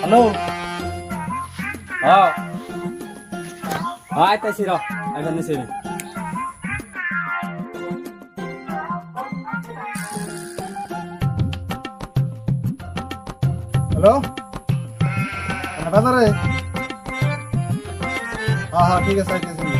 Hello হ্যাঁ আইতাছি র এখন নিছি হ্যালো বাজারে হ্যাঁ হ্যাঁ ঠিক আছে আইতাছি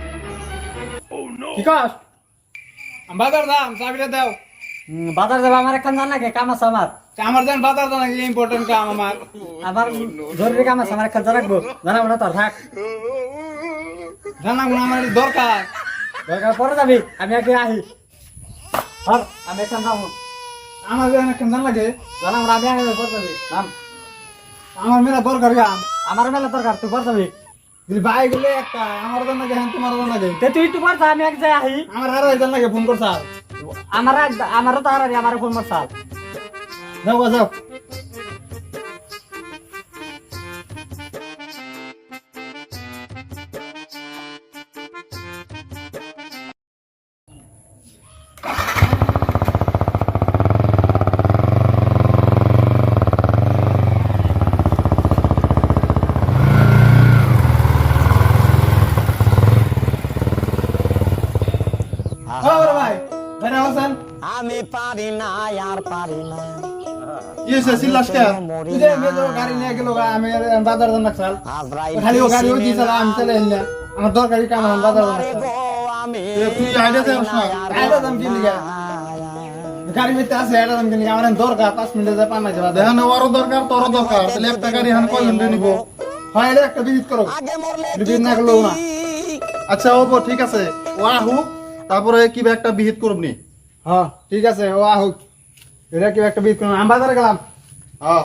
আছে আমি বাজার যাম চাবিটা দাও। বাজার যাবা আমার এখন জানা কে কাম আছে আমার। আমার যেন বাজার জানা কি ইম্পর্টেন্ট কাম আমার। আমার জরুরি কাম আছে আমার এখন জানাকবো জানাব না তোর থাক। জানা গুণ আমার দরকার। দরকার পরে যাবি আমি আগে আহি। হর আমি এখন যাব আমার যেন কেন জান লাগে। জানাব না আমি আগে পরে যাবি। আমার মেলা দরকার আমার মেলা দরকার তুই পরে যাবি। ভাই গেলে একটা আমার জান হ্যাঁ তোমার জান লাগে তে তুই যা, আমি এক যাই আহি। আমার আর জান লাগে ফোন করছ আমার আমারও তো আর আমার ফোন মারছাল যাও গো, যাও। হ্যাঁ বড় ভাই ভাই হোসেন আমি পারি না আর পারি না ইয়েছে সিল্লাস কে তুই যে মেজো গাড়ি নিয়ে গেল আমি আর বাজার জান রাখছাল আজরাইল খালি ও গাড়ি ও দিয়েছিল আমি চলে এলি না আমার দরকারি কাম আমার বাজার জান রাখছাল আমি তুই আইডিয়া দে না আইডিয়া দাম কি লিগা গাড়ি ভিতরে আছে আইডিয়া দাম কি লিগা আমার দরকার 5 মিনিটে যা পানা যাবা দেখেন ওরও দরকার তোরও দরকার তাহলে একটা গাড়ি হান কয়জন নিব হয় এটা একটা ভিজিট করো আগে মরলে ভিজিট না করলেও না আচ্ছা ওপো ঠিক আছে ও আহুক তারপরে কি একটা বিহিত করবনি হ্যাঁ ঠিক আছে ও আহুক। এটা কি একটা বিহিত করব আমি বাজারে গেলাম। হ্যাঁ